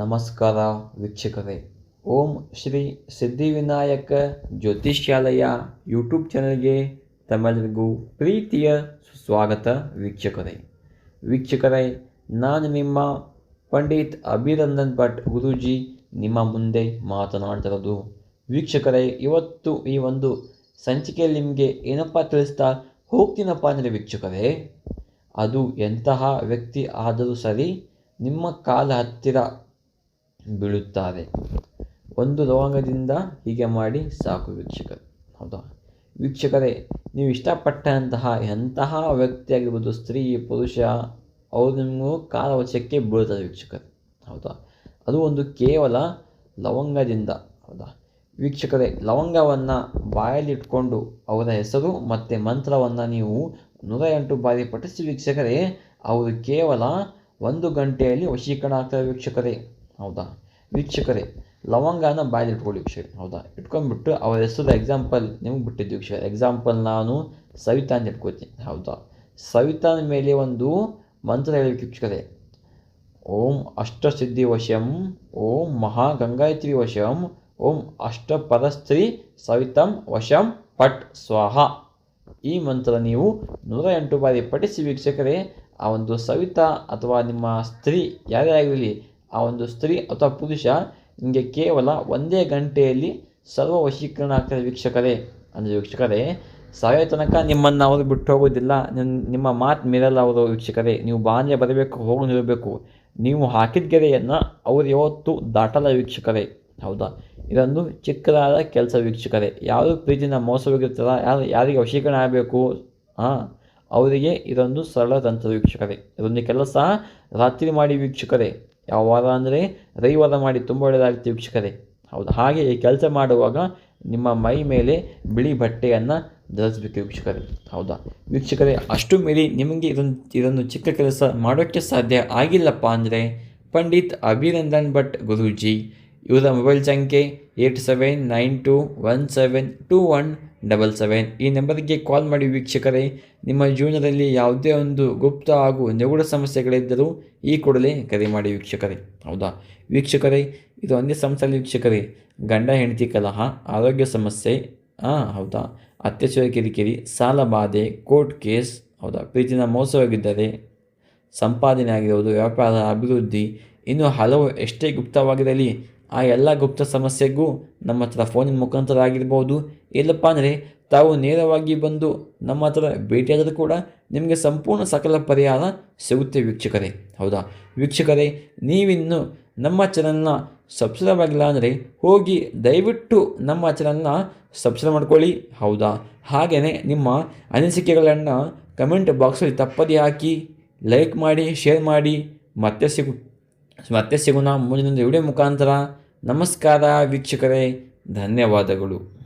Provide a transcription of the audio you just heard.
ನಮಸ್ಕಾರ ವೀಕ್ಷಕರೇ. ಓಂ ಶ್ರೀ ಸಿದ್ಧಿವಿನಾಯಕ ಜ್ಯೋತಿಷ್ಯಾಲಯ ಯೂಟ್ಯೂಬ್ ಚಾನಲ್ಗೆ ತಮ್ಮೆಲ್ಲರಿಗೂ ಪ್ರೀತಿಯ ಸ್ವಾಗತ ವೀಕ್ಷಕರೇ. ವೀಕ್ಷಕರೇ, ನಾನು ನಿಮ್ಮ ಪಂಡಿತ್ ಅಭಿನಂದನ್ ಭಟ್ ಗುರೂಜಿ ನಿಮ್ಮ ಮುಂದೆ ಮಾತನಾಡ್ತಿರೋದು ವೀಕ್ಷಕರೇ, ಇವತ್ತು ಈ ಒಂದು ಸಂಚಿಕೆಯಲ್ಲಿ ನಿಮಗೆ ಏನಪ್ಪ ತಿಳಿಸ್ತಾ ಹೋಗ್ತೀನಪ್ಪ ಅಂದರೆ ವೀಕ್ಷಕರೇ, ಅದು ಎಂತಹ ವ್ಯಕ್ತಿ ಆದರೂ ಸರಿ ನಿಮ್ಮ ಕಾಲ ಹತ್ತಿರ ಬೀಳುತ್ತಾರೆ. ಒಂದು ಲವಂಗದಿಂದ ಹೀಗೆ ಮಾಡಿ ಸಾಕು ವೀಕ್ಷಕರು. ಹೌದಾ? ವೀಕ್ಷಕರೇ, ನೀವು ಇಷ್ಟಪಟ್ಟಂತಹ ಎಂತಹ ವ್ಯಕ್ತಿ ಆಗಿರ್ಬೋದು ಸ್ತ್ರೀ, ಪುರುಷ, ಅವರು ನಿಮಗೂ ಕಾಲವಶಕ್ಕೆ ಬೀಳ್ತಾರೆ ವೀಕ್ಷಕರು. ಹೌದಾ? ಅದು ಒಂದು ಕೇವಲ ಲವಂಗದಿಂದ. ಹೌದಾ? ವೀಕ್ಷಕರೇ, ಲವಂಗವನ್ನು ಬಾಯಲ್ಲಿಟ್ಕೊಂಡು ಅವರ ಹೆಸರು ಮತ್ತು ಮಂತ್ರವನ್ನು ನೀವು ನೂರ ಎಂಟು ಬಾರಿ ಪಠಿಸಿ ವೀಕ್ಷಕರೇ, ಅವರು ಕೇವಲ ಒಂದು ಗಂಟೆಯಲ್ಲಿ ವಶೀಕರಣ ಆಗ್ತಾರೆ ವೀಕ್ಷಕರೇ. ಹೌದಾ? ವೀಕ್ಷಕರೇ, ಲವಂಗನ ಬಾಯಲ್ಲಿ ಇಟ್ಕೊಳ್ಳಿ ವೀಕ್ಷಕರೇ. ಹೌದಾ? ಇಟ್ಕೊಂಡ್ಬಿಟ್ಟು ಅವರ ಹೆಸರು ಎಕ್ಸಾಂಪಲ್ ನಿಮ್ಗೆ ಬಿಟ್ಟಿದ್ದು ವೀಕ್ಷಕರೇ. ಎಕ್ಸಾಂಪಲ್ ನಾನು ಸವಿತಾ ಅಂತ ಇಟ್ಕೋತೀನಿ. ಹೌದಾ? ಸವಿತಾನ ಮೇಲೆ ಒಂದು ಮಂತ್ರ ಹೇಳಿ ವೀಕ್ಷಕರೇ. ಓಂ ಅಷ್ಟಸಿದ್ಧಿ ವಶಂ, ಓಂ ಮಹಾ ಗಂಗಾಯತ್ರಿ ವಶಂ, ಓಂ ಅಷ್ಟ ಪರಸ್ತ್ರೀ ಸವಿತಂ ವಶಂ ಪಟ್ ಸ್ವಾಹ. ಈ ಮಂತ್ರ ನೀವು ನೂರ ಎಂಟು ಬಾರಿ ಪಠಿಸಿ ವೀಕ್ಷಕರೇ. ಆ ಒಂದು ಸವಿತಾ ಅಥವಾ ನಿಮ್ಮ ಸ್ತ್ರೀ ಯಾರೇ ಆಗಿರಲಿ ಆ ಒಂದು ಸ್ತ್ರೀ ಅಥವಾ ಪುರುಷ ನಿಮಗೆ ಕೇವಲ ಒಂದೇ ಗಂಟೆಯಲ್ಲಿ ಸರ್ವ ವಶೀಕರಣ ಆಗ್ತದೆ ವೀಕ್ಷಕರೇ. ಅಂದರೆ ವೀಕ್ಷಕರೇ, ಸಾಯೋ ತನಕ ನಿಮ್ಮನ್ನು ಅವರು ಬಿಟ್ಟು ಹೋಗೋದಿಲ್ಲ ನಿಮ್ಮ ನಿಮ್ಮ ಮಾತು ಮೀರಲ್ಲ ಅವರು ವೀಕ್ಷಕರೇ. ನೀವು ಬಾಂಧ್ಯ ಬರಬೇಕು ಹೋಗಿ ನಿಲ್ಲಬೇಕು. ನೀವು ಹಾಕಿದ ಗೆರೆಯನ್ನು ಅವರು ಯಾವತ್ತು ದಾಟಲ್ಲ ವೀಕ್ಷಕರೇ. ಹೌದಾ? ಇದೊಂದು ಚಿಕ್ಕದಾದ ಕೆಲಸ ವೀಕ್ಷಕರೇ. ಯಾರು ಪ್ರೀತಿನ ಮೋಸವಾಗಿರ್ತಾರ, ಯಾರು ಯಾರಿಗೆ ವಶೀಕರಣ ಆಗಬೇಕು ಹಾಂ ಅವರಿಗೆ ಇದೊಂದು ಸರಳ ತಂತ್ರ ವೀಕ್ಷಕರೇ. ಇದೊಂದು ಕೆಲಸ ರಾತ್ರಿ ಮಾಡಿ ವೀಕ್ಷಕರೇ. ಯಾವ ವಾದ ಅಂದರೆ ರವಿವಾರ ಮಾಡಿ ತುಂಬ ಒಳ್ಳೆಯದಾಗುತ್ತೆ ವೀಕ್ಷಕರೇ. ಹೌದು, ಹಾಗೆ ಈ ಕೆಲಸ ಮಾಡುವಾಗ ನಿಮ್ಮ ಮೈ ಮೇಲೆ ಬಿಳಿ ಬಟ್ಟೆಯನ್ನು ಧರಿಸಬೇಕು ವೀಕ್ಷಕರೇ. ಹೌದಾ? ವೀಕ್ಷಕರೇ, ಅಷ್ಟು ಮೀರಿ ನಿಮಗೆ ಇದೊಂದು ಇದೊಂದು ಚಿಕ್ಕ ಕೆಲಸ ಮಾಡೋಕ್ಕೆ ಸಾಧ್ಯ ಆಗಿಲ್ಲಪ್ಪ ಅಂದರೆ, ಪಂಡಿತ್ ಅಭಿನಂದನ್ ಭಟ್ ಗುರೂಜಿ ಇವರ ಮೊಬೈಲ್ ಸಂಖ್ಯೆ eight seven nine two one seven two one double seven ಈ ನಂಬರ್ಗೆ ಕಾಲ್ ಮಾಡಿ ವೀಕ್ಷಕರೇ, ನಿಮ್ಮ ಜೀವನದಲ್ಲಿ ಯಾವುದೇ ಒಂದು ಗುಪ್ತ ಹಾಗೂ ನಿಗೂಢ ಸಮಸ್ಯೆಗಳಿದ್ದರೂ ಈ ಕೂಡಲೇ ಕರೆ ಮಾಡಿ ವೀಕ್ಷಕರೇ. ಹೌದಾ? ವೀಕ್ಷಕರೇ, ಇದು ಒಂದೇ ಸಮಸ್ಯೆ ವೀಕ್ಷಕರೇ. ಗಂಡ, ಹೆಂಡತಿ, ಕಲಹ, ಆರೋಗ್ಯ ಸಮಸ್ಯೆ ಹಾಂ ಹೌದಾ? ಅತ್ಯಾಚಾರ, ಕಿರಿಕಿರಿ, ಸಾಲ ಬಾಧೆ ಕೋರ್ಟ್ ಕೇಸ್ ಹೌದಾ? ಪ್ರೀತಿನ ಮೋಸವಾಗಿದ್ದರೆ ಸಂಪಾದನೆ ಆಗಿರುವುದು ವ್ಯಾಪಾರ, ಅಭಿವೃದ್ಧಿ, ಇನ್ನು ಹಲವು ಎಷ್ಟೇ ಗುಪ್ತವಾಗಿರಲಿ ಆ ಎಲ್ಲ ಗುಪ್ತ ಸಮಸ್ಯೆಗೂ ನಮ್ಮ ಹತ್ರ ಫೋನಿನ ಮುಖಾಂತರ ಆಗಿರ್ಬೋದು. ಇಲ್ಲಪ್ಪ ಅಂದರೆ ತಾವು ನೇರವಾಗಿ ಬಂದು ನಮ್ಮ ಹತ್ರ ಭೇಟಿಯಾದರೂ ಕೂಡ ನಿಮಗೆ ಸಂಪೂರ್ಣ ಸಕಲ ಪರಿಹಾರ ಸಿಗುತ್ತೆ ವೀಕ್ಷಕರೇ. ಹೌದಾ? ವೀಕ್ಷಕರೇ, ನೀವಿನ್ನು ನಮ್ಮ ಚಾನಲ್ನ ಸಬ್ಸ್ಕ್ರೈಬ್ ಆಗಿಲ್ಲ ಅಂದರೆ ಹೋಗಿ ದಯವಿಟ್ಟು ನಮ್ಮ ಚಾನಲ್ನ ಸಬ್ಸ್ಕ್ರೈಬ್ ಮಾಡ್ಕೊಳ್ಳಿ. ಹೌದಾ? ಹಾಗೆಯೇ ನಿಮ್ಮ ಅನಿಸಿಕೆಗಳನ್ನು ಕಮೆಂಟ್ ಬಾಕ್ಸಲ್ಲಿ ತಪ್ಪದೇ ಹಾಕಿ ಲೈಕ್ ಮಾಡಿ ಶೇರ್ ಮಾಡಿ, ಮತ್ತೆ ಸಿಗು ಮತ್ತೆ ಸಿಗೋಣ ಮುಂದಿನ ವಿಡಿಯೋ ಮುಖಾಂತರ. ನಮಸ್ಕಾರ ವೀಕ್ಷಕರೇ ಧನ್ಯವಾದಗಳು.